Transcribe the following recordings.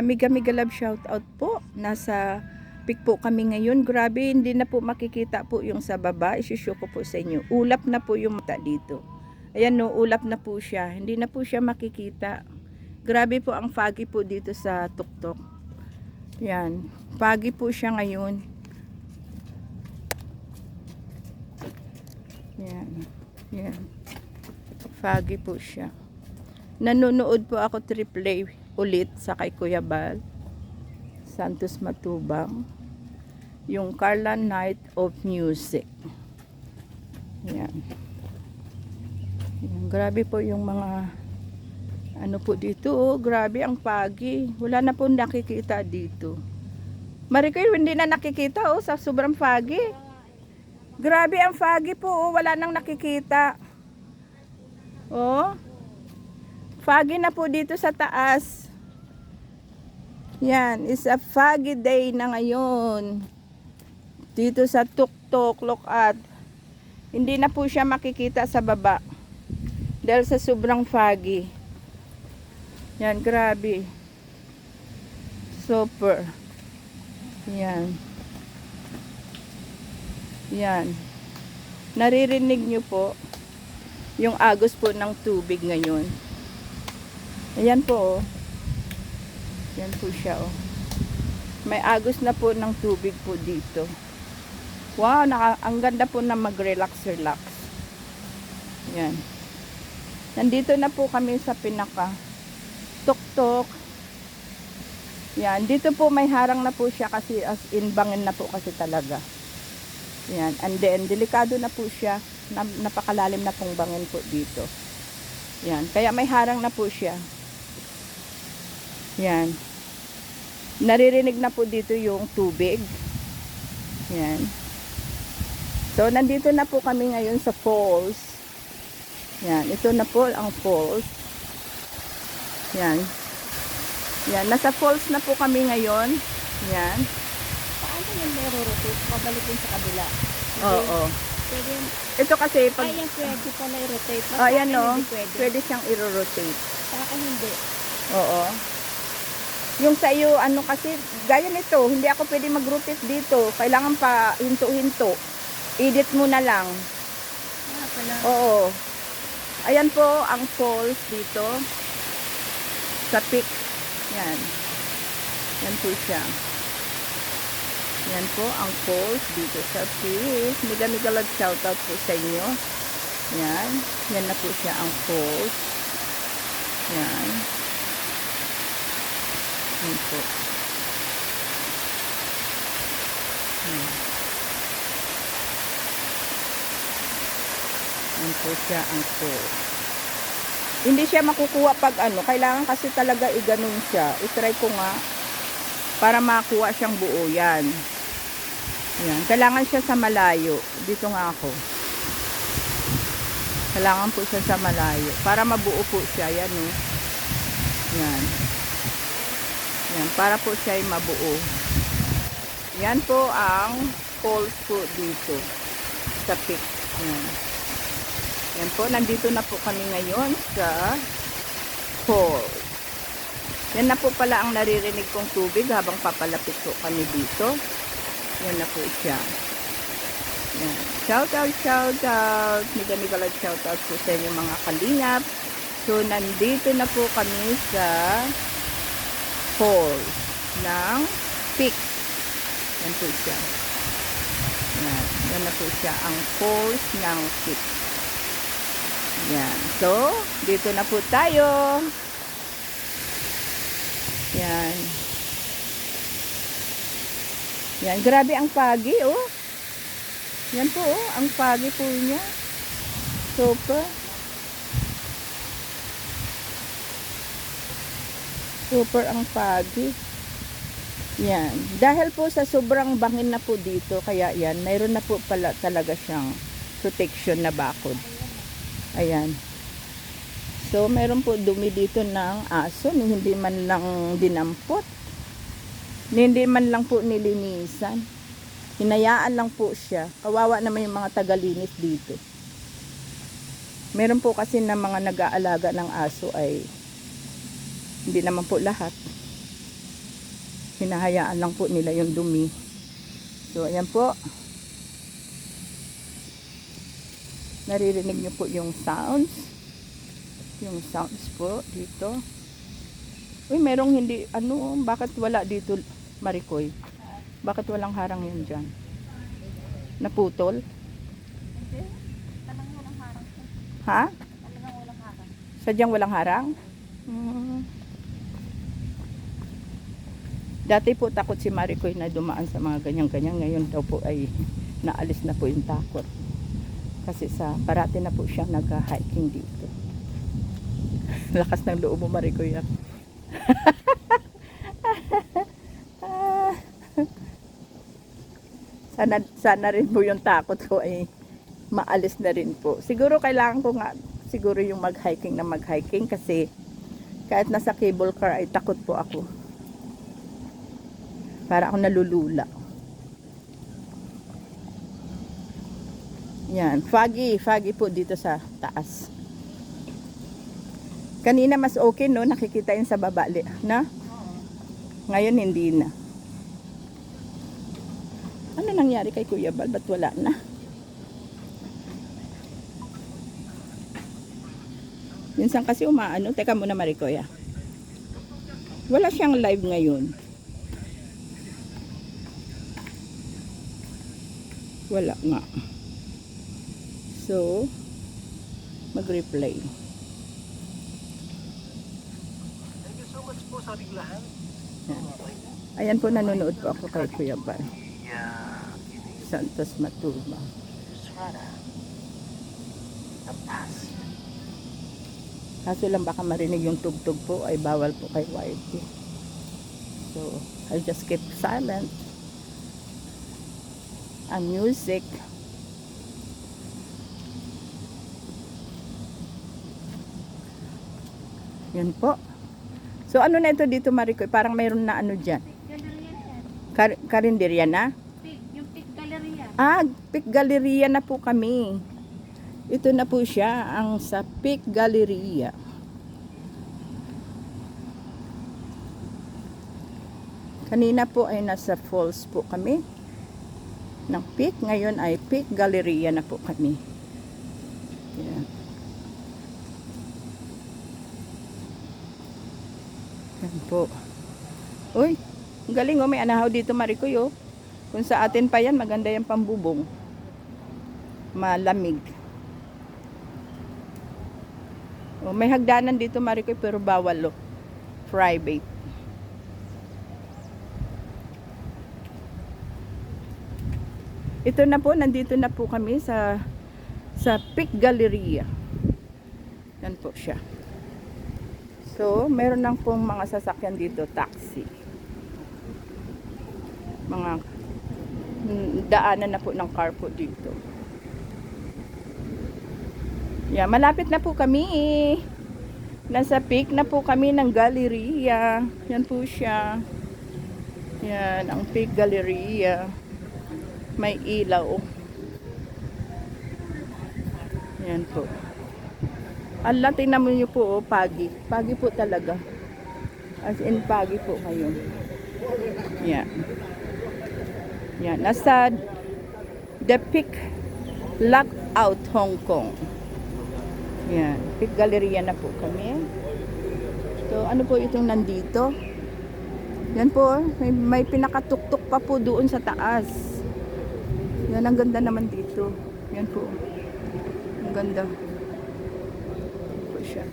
Mega love shout out po. Nasa pick po kami ngayon. Grabe, hindi na po makikita po yung sa baba. Isushow ko po sa inyo. Ulap na po yung mata dito. Ayan no, ulap na po siya. Hindi na po siya makikita. Grabe po ang foggy po dito sa tuktok. Yan. Foggy po siya ngayon. Yan. Yan. Foggy po siya. Nanonood po ako triple ulit sa kay Kuya Bal. Santos Matubang. Yung Carla Night of Music. Yan. Yan. Grabe po yung mga ano po dito. Oh, grabe ang pagi. Wala na po nakikita dito. Marikoy, hindi na nakikita oh, sa sobrang foggy. Grabe ang foggy po. Oh, wala nang nakikita. Oh. Foggy na po dito sa taas. Yan, is a foggy day na ngayon. Dito sa tuktok, look at. Hindi na po siya makikita sa baba. Dahil sa sobrang foggy. Yan, grabe. Super. Yan. Yan. Naririnig nyo po yung agos po ng tubig ngayon. Ayan po, oh. Yan po siya, oh. May agos na po ng tubig po dito. Wow, naka, ang ganda po na mag-relax-relax. Yan. Nandito na po kami sa pinaka tuktok. Yan, dito po may harang na po siya kasi as in bangin na po kasi talaga. Yan, and then delikado na po siya. Na, napakalalim na pong bangin po dito. Yan, kaya may harang na po siya. Yan. Naririnig na po dito yung tubig. Yan. So, nandito na po kami ngayon sa falls. Yan, ito na po ang falls. Yan. Yan, nasa falls na po kami ngayon. Yan. Paano yung nero-rotate? Pabalikin sa kabila. Oo. Pwede, Ito kasi pag ay, yan pwede pala i-rotate. Oh, ayan no. Hindi pwede. Pwede siyang i-rotate. Sa akin hindi. Oo. Yung sa iyo, ano kasi, gaya nito, hindi ako pwede mag-rotate dito. Kailangan pa hinto-hinto. Edit mo na lang. Ah, pala. Oo. Ayan po ang falls dito. Sa peak. Yan. Yan po siya. Yan po ang falls dito sa peak. Mega mega love shoutout po sa inyo. Yan. Yan na po siya ang falls. Yan. Yan po. Yan. Yan po siya ang falls. Hindi siya makukuha pag ano. Kailangan kasi talaga iganon siya. I-try ko nga para makuha siyang buo. Yan. Yan. Kailangan siya sa malayo. Dito nga ako. Kailangan po siya sa malayo. Para mabuo po siya. Yan o. Yan. Yan. Para po siya ay mabuo. Yan po ang falls po dito. Sa peak. Yan. Yan po. Nandito na po kami ngayon sa falls. Yan na po pala ang naririnig kong tubig habang papalapit po kami dito. Yan na po siya. Yan. Shout out, shout out. Mega mega love shout out po sa inyo mga kalingap. So, nandito na po kami sa falls ng peak. Yan po siya. Yan. Yan na po siya ang falls ng peak. Yan. So, dito na po tayo. Yan. Yan, grabe ang pagi, oh. Yan po, oh, ang pagi po niya. Super. Super ang pagi. Yan. Dahil po sa sobrang bangin na po dito, kaya yan, mayroon na po pala talaga siyang protection na bakod. Ayan. So, meron po dumi dito ng aso, hindi man lang dinampot. Hindi man lang po nilinisan. Hinayaan lang po siya. Kawawa naman yung mga tagalinis dito. Meron po kasi na mga nag-aalaga ng aso ay hindi naman po lahat. Hinahayaan lang po nila yung dumi. So, ayan po. Naririnig niyo po yung sounds. Yung sounds po dito. Uy, merong hindi, ano, bakit wala dito, Marikoy? Bakit walang harang yan dyan? Naputol? Ha? Talagang walang harang. Sadyang walang harang? Hmm. Dati po takot si Maricoy na dumaan sa mga ganyan-ganyan. Ngayon daw po ay naalis na po yung takot. Kasi sa parati na po siya nag-hiking dito. Lakas ng loob mo Maricoy. ah. Sana, sana rin po yung takot ko ay maalis na rin po. Siguro kailangan ko nga siguro yung mag-hiking na mag-hiking kasi kahit nasa cable car ay takot po ako. Para ako nalulula. Yan, foggy, foggy po dito sa taas. Kanina mas okay no, nakikita yun sa baba, na? Ngayon hindi na. Ano nangyari kay Kuya Bal? Ba't wala na? Minsan kasi umaano. Teka muna Maricoya. Wala siyang live ngayon. Wala nga. So, mag-replay. Thank you so much po sa ating lahat. Yan. Ayan po nanonood po ako kay Kuya Bal. Santos past. Kaso lang baka marinig yung tugtog po ay bawal po kay YT. So, I just keep silent. Ang music. Yan po. So, ano na ito dito, Maricoy? Parang mayroon na ano dyan. Kar karinderya na? Yung pig galleria. Ah, Pic Galleria na po kami. Ito na po siya, ang sa Pic Galleria. Kanina po ay nasa falls po kami ng Pic. Ngayon ay Pic Galleria na po kami. Yan. Yan po. Uy, ang galing oh, may anahaw dito Marikoy oh. Kung sa atin pa yan, maganda yung pambubong. Malamig. O, may hagdanan dito, Marikoy, pero bawal, oh. Private. Ito na po, nandito na po kami sa sa Pic Galleria. Yan po siya. So, meron lang pong mga sasakyan dito, taxi. Mga daanan na po ng car po dito. Yeah, malapit na po kami. Nasa peak na po kami ng Galleria. Yan po siya. Yan, ang peak Galleria. May ilaw. Yan po. Ala, tingnan mo niyo po, oh, pagi. Pagi po talaga. As in, pagi po ngayon. Yan. Yan. Nasa The Peak Lockout, Hong Kong. Yan. Peak Galleria na po kami. So, ano po itong nandito? Yan po, oh. may, may pinakatuktok pa po doon sa taas. Yan, ang ganda naman dito. Yan po. Ang ganda. Po siya.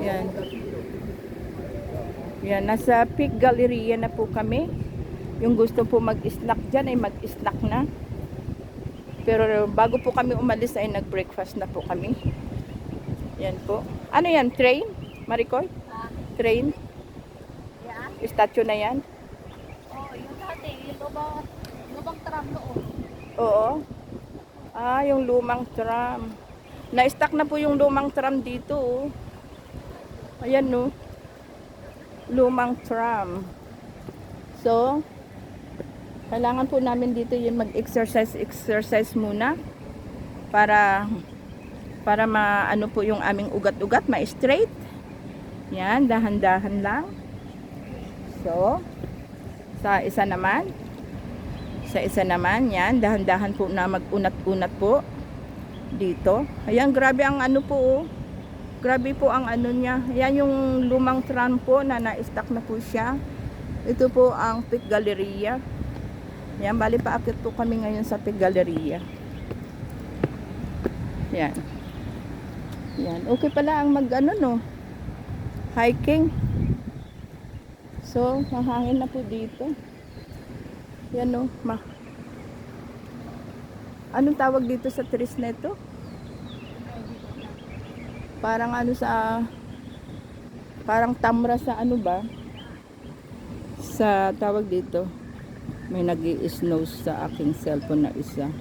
Yan. Yan, nasa Peak Galleria na po kami. Yung gusto po mag-snack dyan ay mag-snack na. Pero bago po kami umalis ay nag-breakfast na po kami. Yan po. Ano yan? Train? Maricoy? Ah, Train? yan. Statue na yan? Oh, yung dati. Yung lubang, lubang tram noon. Oo. Ah, yung lumang tram. Na-stack na po yung lumang tram dito. oh. Ayan no. Lumang tram. So, kailangan po namin dito yung mag-exercise exercise muna para para maano po yung aming ugat-ugat, ma-straight. Yan, dahan-dahan lang. So, Sa isa naman, sa isa naman, yan, dahan-dahan po na mag-unat-unat po dito. Ayan, grabe ang ano po, oh. Grabe po ang ano niya. Yan yung lumang tram po na na-stack na po siya. Ito po ang Peak Galleria. Yan, bali paakit po kami ngayon sa Peak Galleria. Yan. Yan. Okay pala ang mag ano no. Hiking. So, mahangin na po dito. Yan no. Ma Anong tawag dito sa trees na ito? Parang ano sa parang tamra sa ano ba? Sa tawag dito. May nag snow sa aking cellphone na isa.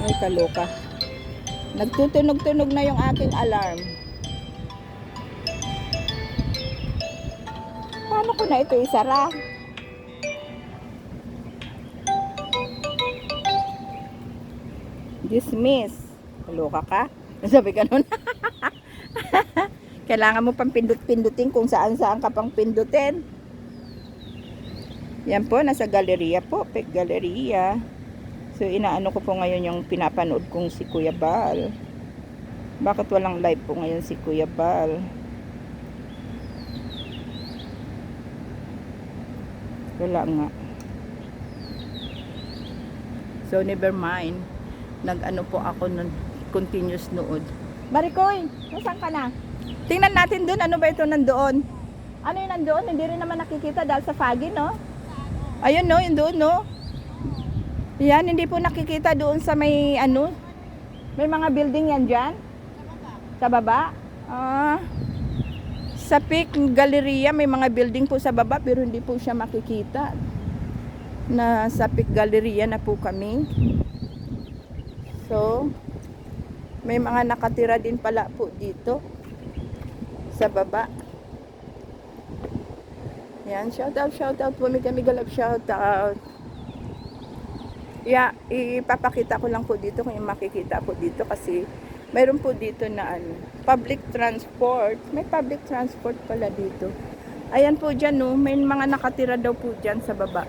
Ay, kaloka. Nagtutunog-tunog na yung aking alarm. Paano ko na ito isara? Dismiss. Kaloka ka? Sabi ka nun. Kailangan mo pang pindut-pindutin kung saan-saan ka pang pindutin. Yan po, nasa galeria po. Pek Galeria. So, inaano ko po ngayon yung pinapanood kong si Kuya Bal. Bakit walang live po ngayon si Kuya Bal? Wala nga. So, never mind. Nag-ano po ako nun, continuous nood. Marikoy, nasaan ka na? Tingnan natin dun, ano ba ito nandoon? Ano yung nandoon? Hindi rin naman nakikita dahil sa foggy, no? Ayun, no? Yung doon, no? Yan, hindi po nakikita doon sa may ano. May mga building yan dyan. Sa baba. Ah. Sa Peak Galleria, may mga building po sa baba pero hindi po siya makikita. Na sa Peak Galleria na po kami. So, may mga nakatira din pala po dito. Sa baba. Yan, shout out, shout out po. May kami galap shout out. Yeah, ipapakita ko lang po dito kung yung makikita po dito kasi mayroon po dito na ano, public transport. May public transport pala dito. Ayan po dyan no, may mga nakatira daw po dyan sa baba.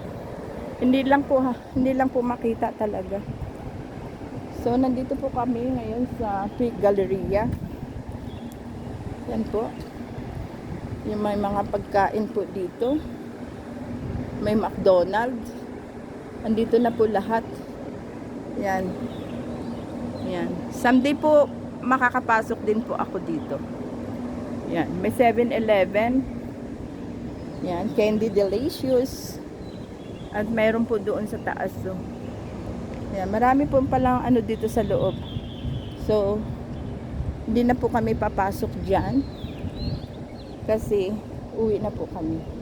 Hindi lang po ha, hindi lang po makita talaga. So nandito po kami ngayon sa Peak Galleria. Yan po. Yung may mga pagkain po dito. May McDonald's. Andito na po lahat. Yan. Yan. Someday po makakapasok din po ako dito. Yan. May 7-Eleven. Yan. Candy Delicious. At mayroon po doon sa taas. So. Yan. Marami po palang ano dito sa loob. So, hindi na po kami papasok dyan. Kasi, uwi na po kami.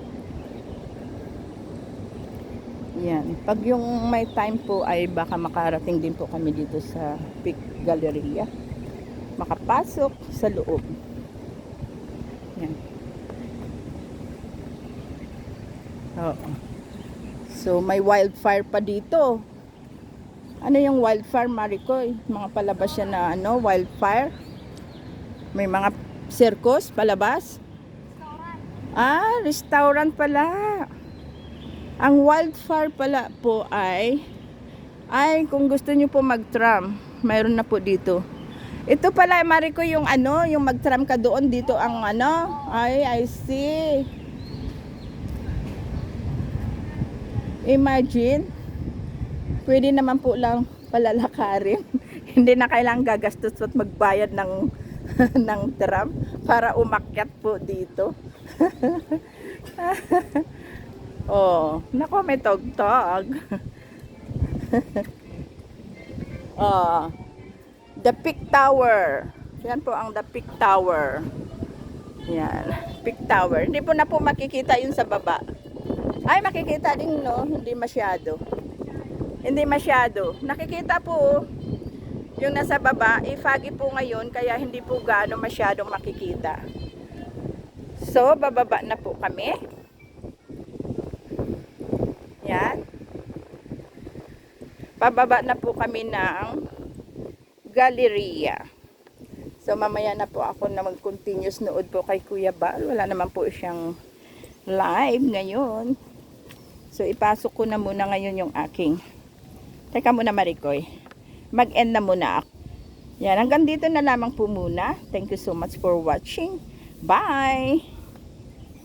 Yan. Pag yung may time po ay baka makarating din po kami dito sa Peak Galleria. Makapasok sa loob. Yan. Oo. So may wildfire pa dito. Ano yung wildfire, Maricoy? Mga palabas yan na ano, wildfire. May mga circus palabas. Ah, restaurant pala. Ang wildfire pala po ay ay kung gusto niyo po mag-tram, mayroon na po dito. Ito pala Mariko yung ano, yung mag-tram ka doon dito ang ano. Ay, I see. Imagine. Pwede naman po lang palalakarin. Hindi na kailangang gagastos at magbayad ng ng tram para umakyat po dito. Oh, nako may togtog. oh, the Peak Tower. Yan po ang the Peak Tower. Yan, Peak Tower. Hindi po na po makikita yun sa baba. Ay, makikita din, no? Hindi masyado. Hindi masyado. Nakikita po yung nasa baba. Ifagi po ngayon, kaya hindi po gaano masyadong makikita. So, bababa na po kami. Yan. Pababa na po kami ng Galleria. So mamaya na po ako na mag-continuous nood po kay Kuya Bal. Wala naman po siyang live ngayon. So ipasok ko na muna ngayon yung aking. Teka muna Marikoy. Mag-end na muna ako. Yan, hanggang dito na lamang po muna. Thank you so much for watching. Bye!